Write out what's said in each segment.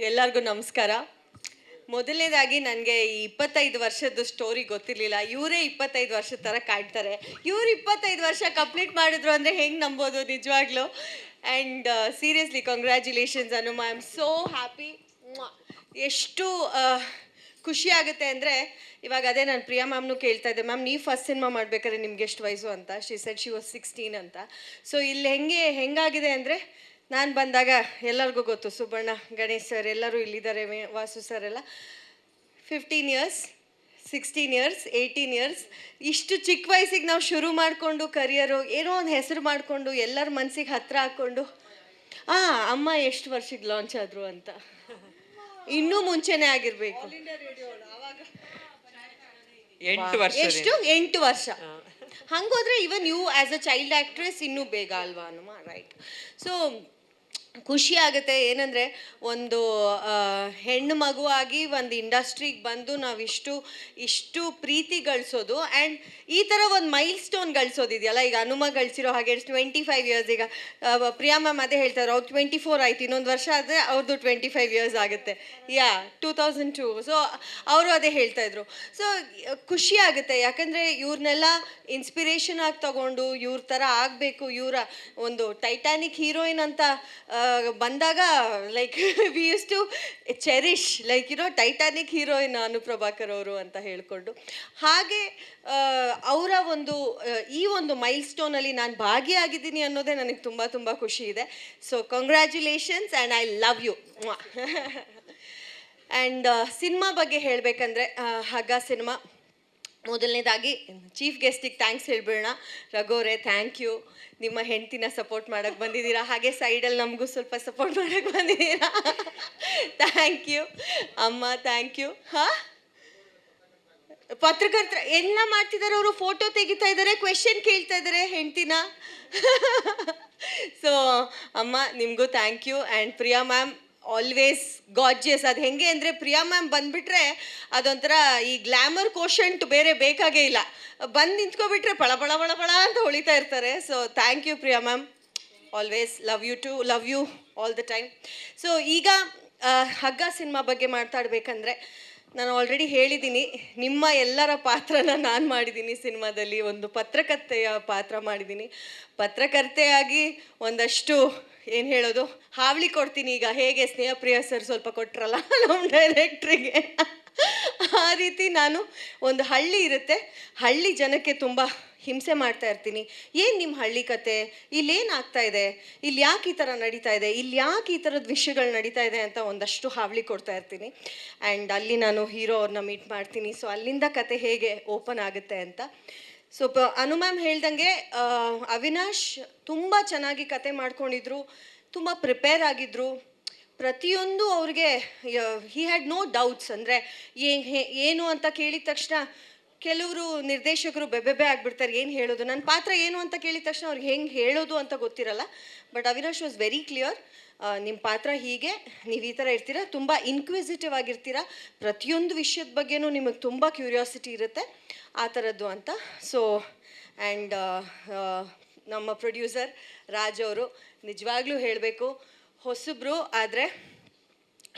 ಎಲ್ಲರಿಗೂ ನಮಸ್ಕಾರ. ಮೊದಲನೇದಾಗಿ ನನಗೆ ಈ ಇಪ್ಪತ್ತೈದು ವರ್ಷದ ಸ್ಟೋರಿ ಗೊತ್ತಿರಲಿಲ್ಲ. ಇವರೇ ಇಪ್ಪತ್ತೈದು ವರ್ಷದ ಥರ ಕಾಡ್ತಾರೆ ಇವ್ರು ಇಪ್ಪತ್ತೈದು ವರ್ಷ ಕಂಪ್ಲೀಟ್ ಮಾಡಿದ್ರು ಅಂದರೆ ಹೆಂಗೆ ನಂಬೋದು ನಿಜವಾಗ್ಲೂ? And seriously congratulations Anu I am so happy ಎಷ್ಟು ಖುಷಿ ಆಗುತ್ತೆ ಅಂದರೆ, ಇವಾಗ ಅದೇ ನಾನು ಪ್ರಿಯಾ ಮ್ಯಾಮ್ನು ಕೇಳ್ತಾ ಇದ್ದೆ. ಮ್ಯಾಮ್, ನೀವು ಫಸ್ಟ್ ಸಿನಿಮಾ ಮಾಡ್ಬೇಕಾದ್ರೆ ನಿಮ್ಗೆ ಎಷ್ಟು ವಯಸ್ಸು? ಅಂತ. She said she was sixteen ಅಂತ. ಸೊ ಇಲ್ಲಿ ಹೆಂಗೆ, ಹೆಂಗಾಗಿದೆ ಅಂದರೆ ನಾನು ಬಂದಾಗ ಎಲ್ಲರಿಗೂ ಗೊತ್ತು ಸುಬ್ಬಣ್ಣ ಗಣೇಶ್ ಸರ್ ಎಲ್ಲರೂ ಇಲ್ಲಿದ್ದಾರೆ ವಾಸು ಸರ್ ಎಲ್ಲ. Fifteen years sixteen years eighteen years ಇಷ್ಟು ಚಿಕ್ಕ ವಯಸ್ಸಿಗೆ ನಾವು ಶುರು ಮಾಡಿಕೊಂಡು ಕರಿಯರು ಏನೋ ಒಂದು ಹೆಸರು ಮಾಡಿಕೊಂಡು ಎಲ್ಲರ ಮನಸ್ಸಿಗೆ ಹತ್ತಿರ ಹಾಕ್ಕೊಂಡು ಆ ಅಮ್ಮ ಎಷ್ಟು ವರ್ಷಕ್ಕೆ ಲಾಂಚ್ ಆದರು ಅಂತ. ಇನ್ನೂ ಮುಂಚೆನೇ ಆಗಿರಬೇಕು. ಎಷ್ಟು? ಎಂಟು ವರ್ಷ. ಹಂಗೋದ್ರೆ even you as a child actress ಇನ್ನೂ ಬೇಗ ಅಲ್ವಾ ಹನುಮ ರೈಟ್ ಸೊ ಖುಷಿ ಆಗುತ್ತೆ. ಏನಂದರೆ ಒಂದು ಹೆಣ್ಣು ಮಗುವಾಗಿ ಒಂದು ಇಂಡಸ್ಟ್ರಿಗೆ ಬಂದು ನಾವಿಷ್ಟು ಇಷ್ಟು ಪ್ರೀತಿ ಗಳಿಸೋದು ಆ್ಯಂಡ್ ಈ ಥರ ಒಂದು ಮೈಲ್ ಸ್ಟೋನ್ ಗಳಿಸೋದಿದೆಯಲ್ಲ, ಈಗ ಹನುಮ ಗಳಿಸಿರೋ ಹಾಗೆ ಟ್ವೆಂಟಿ ಫೈವ್ ಇಯರ್ಸ್ ಈಗ ಪ್ರಿಯಾ ಮ್ಯಾಮ್ ಅದೇ ಹೇಳ್ತಾರೆ, ಅವ್ರು ಟ್ವೆಂಟಿ ಫೋರ್ ಆಯ್ತು, ಇನ್ನೊಂದು ವರ್ಷ ಆದರೆ ಅವ್ರದ್ದು ಟ್ವೆಂಟಿ ಫೈವ್ ಇಯರ್ಸ್ ಆಗುತ್ತೆ. Yeah two thousand two so ಅವರು ಅದೇ ಹೇಳ್ತಾ ಇದ್ರು. ಸೊ ಖುಷಿ ಆಗುತ್ತೆ. ಯಾಕಂದರೆ ಇವ್ರನ್ನೆಲ್ಲ ಇನ್ಸ್ಪಿರೇಷನ್ ಆಗಿ ತಗೊಂಡು, ಇವ್ರ ಥರ ಆಗಬೇಕು, ಇವರ ಒಂದು ಟೈಟಾನಿಕ್ ಹೀರೋಯಿನ್ ಅಂತ ಬಂದಾಗ like we use to cherish like you know Titanic heroine Anu Prabhakar ಅವರು ಅಂತ ಹೇಳಿಕೊಂಡು. ಹಾಗೆ ಅವರ ಒಂದು ಈ ಒಂದು ಮೈಲ್ ಸ್ಟೋನಲ್ಲಿ ನಾನು ಭಾಗಿಯಾಗಿದ್ದೀನಿ ಅನ್ನೋದೇ ನನಗೆ ತುಂಬ ತುಂಬ ಖುಷಿ ಇದೆ. So congratulations and I love you and cinema ಬಗ್ಗೆ ಹೇಳಬೇಕಂದ್ರೆ ಹಗ್ಗ ಸಿನಿಮಾ. ಮೊದಲನೇದಾಗಿ ಚೀಫ್ ಗೆಸ್ಟಿಗೆ ಥ್ಯಾಂಕ್ಸ್ ಹೇಳ್ಬಿಡೋಣ. ರಘೋರೆ ಥ್ಯಾಂಕ್ ಯು ನಿಮ್ಮ ಹೆಂಡ್ತಿನ ಸಪೋರ್ಟ್ ಮಾಡಕ್ಕೆ ಬಂದಿದ್ದೀರಾ? ಹಾಗೆ ಸೈಡಲ್ಲಿ ನಮಗೂ ಸ್ವಲ್ಪ ಸಪೋರ್ಟ್ ಮಾಡಕ್ಕೆ ಬಂದಿದ್ದೀರಾ? ಥ್ಯಾಂಕ್ ಯು ಅಮ್ಮ ಥ್ಯಾಂಕ್ ಯು ಹಾ? ಪತ್ರಕರ್ತರ, ಎಲ್ಲ ಮಾಡ್ತಿದ್ದಾರೆ ಅವರು ಫೋಟೋ ತೆಗಿತಾ ಇದ್ದಾರೆ ಕ್ವೆಶನ್ ಕೇಳ್ತಾ ಇದ್ದಾರೆ ಹೆಂಡ್ತಿನ. ಸೊ ಅಮ್ಮ, ನಿಮಗೂ thank you and Priya ma'am always gorgeous ಅದು ಹೆಂಗೆ ಅಂದರೆ ಪ್ರಿಯಾ ಮ್ಯಾಮ್ ಬಂದುಬಿಟ್ರೆ ಅದೊಂಥರ ಈ ಗ್ಲ್ಯಾಮರ್ ಕೋಶಂಟ್ ಬೇರೆ ಬೇಕಾಗೇ ಇಲ್ಲ. ಬಂದು ನಿಂತ್ಕೊಬಿಟ್ರೆ ಪಳ ಪಳ ಪಳ ಪಳ ಅಂತ ಹೊಳಿತಾ ಇರ್ತಾರೆ. So thank you Priya ma'am. Always love you too love you all the time so ಈಗ ಹಗ್ಗ ಸಿನಿಮಾ ಬಗ್ಗೆ ಮಾತಾಡಬೇಕಂದ್ರೆ ನಾನು ಆಲ್ರೆಡಿ ಹೇಳಿದ್ದೀನಿ ನಿಮ್ಮ ಎಲ್ಲರ ಪಾತ್ರನ ನಾನು ಮಾಡಿದ್ದೀನಿ ಸಿನಿಮಾದಲ್ಲಿ, ಒಂದು ಪತ್ರಕರ್ತೆಯ ಪಾತ್ರ ಮಾಡಿದ್ದೀನಿ ಪತ್ರಕರ್ತೆಯಾಗಿ ಒಂದಷ್ಟು, ಏನು ಹೇಳೋದು, ಹಾವಳಿ ಕೊಡ್ತೀನಿ ಈಗ, ಹೇಗೆ ಸ್ನೇಹಪ್ರಿಯ ಸರ್ ಸ್ವಲ್ಪ ಕೊಟ್ರಲ್ಲ, ನಮ್ಮ ಡೈರೆಕ್ಟ್ರಿಗೆ ಆ ರೀತಿ ನಾನು ಒಂದು ಹಳ್ಳಿ ಇರುತ್ತೆ, ಹಳ್ಳಿ ಜನಕ್ಕೆ ತುಂಬ ಹಿಂಸೆ ಮಾಡ್ತಾ ಇರ್ತೀನಿ. ಏನು ನಿಮ್ಮ ಹಳ್ಳಿ ಕತೆ? ಇಲ್ಲೇನು ಆಗ್ತಾ ಇದೆ? ಇಲ್ಲಿ ಯಾಕೆ ಈ ಥರ ನಡೀತಾ ಇದೆ? ಇಲ್ಲಿ ಯಾಕೆ ಈ ಥರದ ವಿಷಯಗಳು ನಡೀತಾ ಇದೆ ಅಂತ ಒಂದಷ್ಟು ಹಾವಳಿ ಕೊಡ್ತಾ ಇರ್ತೀನಿ. ಆ್ಯಂಡ್ ಅಲ್ಲಿ ನಾನು ಹೀರೋ ಅವ್ರನ್ನ ಮೀಟ್ ಮಾಡ್ತೀನಿ. ಸೊ ಅಲ್ಲಿಂದ ಕತೆ ಹೇಗೆ ಓಪನ್ ಆಗುತ್ತೆ ಅಂತ. ಸೊ ಪ, ಅನು ಮ್ಯಾಮ್ ಹೇಳ್ದಂಗೆ ಅವಿನಾಶ್ ತುಂಬ ಚೆನ್ನಾಗಿ ಕತೆ ಮಾಡ್ಕೊಂಡಿದ್ರು. ತುಂಬ ಪ್ರಿಪೇರ್ ಆಗಿದ್ರು. ಪ್ರತಿಯೊಂದು ಅವ್ರಿಗೆ ಹಿ ಹ್ಯಾಡ್ ನೋ ಡೌಟ್ಸ್ ಅಂದರೆ ಏನು ಅಂತ ಕೇಳಿದ ತಕ್ಷಣ ಕೆಲವರು ನಿರ್ದೇಶಕರು ಬೆಬ್ಬೆಬ್ಬೆ ಆಗ್ಬಿಡ್ತಾರೆ, ಏನು ಹೇಳೋದು? ನನ್ನ ಪಾತ್ರ ಏನು ಅಂತ ಕೇಳಿದ ತಕ್ಷಣ ಅವ್ರಿಗೆ ಹೆಂಗೆ ಹೇಳೋದು ಅಂತ ಗೊತ್ತಿರಲ್ಲ. But Avinash was very clear. ನಿಮ್ಮ ಪಾತ್ರ ಹೀಗೆ. ನೀವು ಈ ಥರ ಇರ್ತೀರ? ತುಂಬ ಇನ್ಕ್ವಿಸಿಟಿವ್ ಆಗಿರ್ತೀರ? ಪ್ರತಿಯೊಂದು ವಿಷಯದ ಬಗ್ಗೆನೂ ನಿಮಗೆ ತುಂಬ ಕ್ಯೂರಿಯಾಸಿಟಿ ಇರುತ್ತೆ ಆ ಥರದ್ದು ಅಂತ. ಸೊ ಆ್ಯಂಡ್ ನಮ್ಮ ಪ್ರೊಡ್ಯೂಸರ್ ರಾಜ್ ಅವರು ನಿಜವಾಗ್ಲೂ ಹೇಳಬೇಕು, ಹೊಸಬ್ರು ಆದರೆ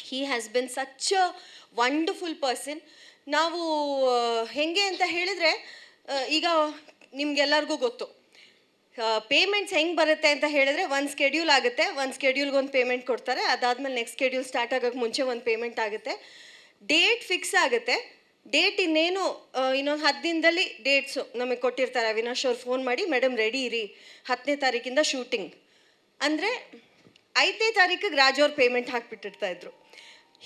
he has been such a wonderful person ನಾವು ಹೆಂಗೆ ಅಂತ ಹೇಳಿದರೆ ಈಗ ನಿಮ್ಗೆಲ್ಲರಿಗೂ ಗೊತ್ತು. ಪೇಮೆಂಟ್ಸ್ ಹೆಂಗೆ ಬರುತ್ತೆ ಅಂತ ಹೇಳಿದ್ರೆ ಒಂದು ಸ್ಕೆಡ್ಯೂಲ್ ಆಗುತ್ತೆ. ಒಂದು ಸ್ಕೆಡ್ಯೂಲ್ಗೆ ಒಂದು ಪೇಮೆಂಟ್ ಕೊಡ್ತಾರೆ. ಅದಾದಮೇಲೆ ನೆಕ್ಸ್ಟ್ ಸ್ಕೆಡ್ಯೂಲ್ ಸ್ಟಾರ್ಟ್ ಆಗೋಕ್ಕೆ ಮುಂಚೆ ಒಂದು ಪೇಮೆಂಟ್ ಆಗುತ್ತೆ. ಡೇಟ್ ಫಿಕ್ಸ್ ಆಗುತ್ತೆ. ಡೇಟ್ ಇನ್ನೇನು ಇನ್ನೊಂದು ಹತ್ತು ದಿನದಲ್ಲಿ ಡೇಟ್ಸು ನಮಗೆ ಕೊಟ್ಟಿರ್ತಾರೆ. ಅವಿನಾಶ್ ಅವ್ರು ಫೋನ್ ಮಾಡಿ ಮೇಡಮ್ ರೆಡಿ ಇರಿ. ಹತ್ತನೇ ತಾರೀಕಿಂದ ಶೂಟಿಂಗ್ ಅಂದರೆ ಐದನೇ ತಾರೀಕಿಗೆ ರಾಜ್ ಅವ್ರು ಪೇಮೆಂಟ್ ಹಾಕ್ಬಿಟ್ಟಿರ್ತಾ ಇದ್ರು.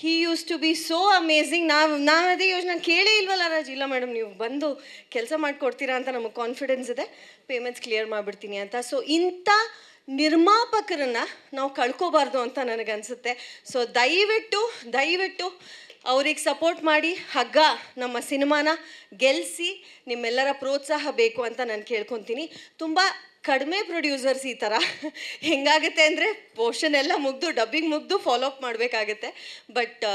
He used to be so amazing ನಾವು ನಾವು ಅದೇ ಯೋಚನೆ ಕೇಳೇ ಇಲ್ವಲ್ಲ ರಾಜ್? ಇಲ್ಲ ಮೇಡಮ್, ನೀವು ಬಂದು ಕೆಲಸ ಮಾಡಿಕೊಡ್ತೀರಾ ಅಂತ ನಮಗೆ ಕಾನ್ಫಿಡೆನ್ಸ್ ಇದೆ. ಪೇಮೆಂಟ್ಸ್ ಕ್ಲಿಯರ್ ಮಾಡಿಬಿಡ್ತೀನಿ ಅಂತ. ಸೊ ಇಂಥ ನಿರ್ಮಾಪಕರನ್ನು ನಾವು ಕಳ್ಕೋಬಾರ್ದು ಅಂತ ನನಗನ್ಸುತ್ತೆ ಸೊ ದಯವಿಟ್ಟು ದಯವಿಟ್ಟು ಅವ್ರಿಗೆ ಸಪೋರ್ಟ್ ಮಾಡಿ ಹಗ್ಗ ನಮ್ಮ ಸಿನಿಮಾನ ಗೆಲ್ಲಿಸಿ ನಿಮ್ಮೆಲ್ಲರ ಪ್ರೋತ್ಸಾಹ ಬೇಕು ಅಂತ ನಾನು ಕೇಳ್ಕೊತೀನಿ. ತುಂಬ ಕಡಿಮೆ ಪ್ರೊಡ್ಯೂಸರ್ಸ್ ಈ ಥರ ಹೆಂಗಾಗುತ್ತೆ ಅಂದರೆ ಪೋರ್ಷನ್ ಎಲ್ಲ ಮುಗ್ದು ಡಬ್ಬಿಂಗ್ ಮುಗ್ದು ಫಾಲೋ ಅಪ್ ಮಾಡಬೇಕಾಗತ್ತೆ. ಬಟ್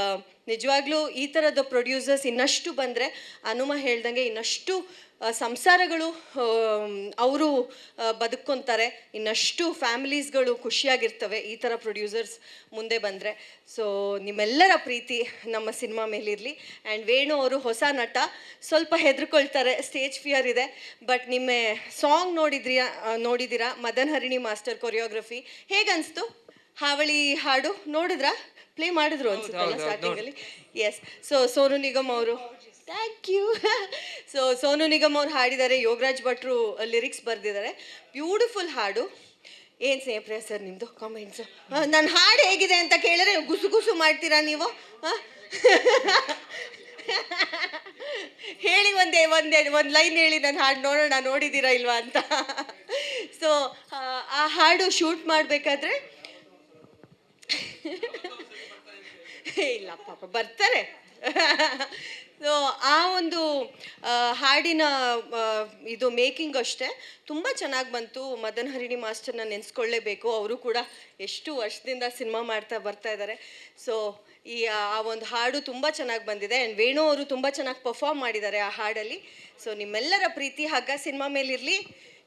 ನಿಜವಾಗ್ಲೂ ಈ ಥರದ ಪ್ರೊಡ್ಯೂಸರ್ಸ್ ಇನ್ನಷ್ಟು ಬಂದರೆ ಹನುಮ ಹೇಳ್ದಂಗೆ ಇನ್ನಷ್ಟು ಸಂಸಾರಗಳು ಅವರು ಬದುಕೊಂತಾರೆ ಇನ್ನಷ್ಟು ಫ್ಯಾಮಿಲೀಸ್ಗಳು ಖುಷಿಯಾಗಿರ್ತವೆ ಈ ಥರ ಪ್ರೊಡ್ಯೂಸರ್ಸ್ ಮುಂದೆ ಬಂದರೆ. ಸೊ ನಿಮ್ಮೆಲ್ಲರ ಪ್ರೀತಿ ನಮ್ಮ ಸಿನಿಮಾ ಮೇಲಿರಲಿ. ಆ್ಯಂಡ್ ವೇಣು ಅವರು ಹೊಸ ನಟ. ಸ್ವಲ್ಪ ಹೆದರ್ಕೊಳ್ತಾರೆ ಸ್ಟೇಜ್ ಫಿಯರ್ ಇದೆ. ಬಟ್ ನಿಮ್ಮ ಸಾಂಗ್ ನೋಡಿದ್ರಿ? ನೋಡಿದ್ದೀರಾ ಮದನ್ ಹರಿಣಿ ಮಾಸ್ಟರ್ ಕೊರಿಯೋಗ್ರಫಿ ಹೇಗನ್ಸ್ತು? ಹಾವಳಿ ಹಾಡು ನೋಡಿದ್ರಾ? ಪ್ಲೇ ಮಾಡಿದ್ರು ಅನ್ಸುತ್ತಲ್ಲ ಸ್ಟಾರ್ಟಿಂಗಲ್ಲಿ ಎಸ್ ಸೊ ಸೋನು ನಿಗಮ್ ಅವರು. Thank you so Sonu Nigam ಅವ್ರು ಹಾಡಿದ್ದಾರೆ. ಯೋಗರಾಜ್ ಭಟ್ರು ಲಿರಿಕ್ಸ್ ಬರೆದಿದ್ದಾರೆ. ಬ್ಯೂಟಿಫುಲ್ ಹಾಡು. ಏನು ಸ್ನೇಹಪ್ರಿಯ ಸರ್ ನಿಮ್ಮದು ಕಾಮೆಂಟ್ಸು ನನ್ನ ಹಾಡು ಹೇಗಿದೆ ಅಂತ ಕೇಳಿದ್ರೆ ಗುಸು ಗುಸು ಮಾಡ್ತೀರಾ ನೀವು? ಹಾಂ? ಹೇಳಿ ಒಂದೇ ಒಂದೇ ಒಂದು ಲೈನ್ ಹೇಳಿ ನನ್ನ ಹಾಡು ನೋಡೋಣ ನೋಡಿದ್ದೀರಾ ಇಲ್ವಾ ಅಂತ. ಸೊ ಆ ಹಾಡು ಶೂಟ್ ಮಾಡಬೇಕಾದ್ರೆ ಇಲ್ಲ, ಪಾಪ ಬರ್ತಾರೆ. ಸೊ ಆ ಒಂದು ಹಾಡಿನ ಇದು ಮೇಕಿಂಗ್ ಅಷ್ಟೇ. ತುಂಬ ಚೆನ್ನಾಗಿ ಬಂತು. ಮದನ್ ಹರಿಣಿ ಮಾಸ್ಟರ್ನ ನೆನೆಸ್ಕೊಳ್ಳೇಬೇಕು. ಅವರು ಕೂಡ ಎಷ್ಟು ವರ್ಷದಿಂದ ಸಿನಿಮಾ ಮಾಡ್ತಾ ಬರ್ತಾ ಇದ್ದಾರೆ ಸೊ ಈ, ಆ ಒಂದು ಹಾಡು ತುಂಬ ಚೆನ್ನಾಗಿ ಬಂದಿದೆ. ಆ್ಯಂಡ್ ವೇಣು ಅವರು ತುಂಬ ಚೆನ್ನಾಗಿ ಪರ್ಫಾರ್ಮ್ ಮಾಡಿದ್ದಾರೆ ಆ ಹಾಡಲ್ಲಿ. ಸೊ ನಿಮ್ಮೆಲ್ಲರ ಪ್ರೀತಿ, ಹಗ್ಗ ಸಿನಿಮಾ ಮೇಲಿರಲಿ.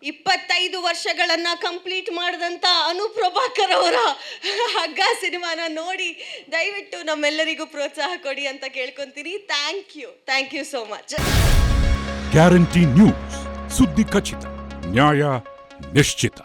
ಇಪ್ಪತ್ತೈದು ವರ್ಷಗಳನ್ನು ಕಂಪ್ಲೀಟ್ ಮಾಡಿದಂಥ ಅನುಪ್ರಭಾಕರ್ ಅವರ ಹಗ್ಗ ಸಿನಿಮಾನ ನೋಡಿ ದಯವಿಟ್ಟು ನಮ್ಮೆಲ್ಲರಿಗೂ ಪ್ರೋತ್ಸಾಹ ಕೊಡಿ ಅಂತ ಕೇಳ್ಕೊತೀನಿ. Thank you thank you so much guarantee news ಸುದ್ದಿ ಖಚಿತ ನ್ಯಾಯ ನಿಶ್ಚಿತ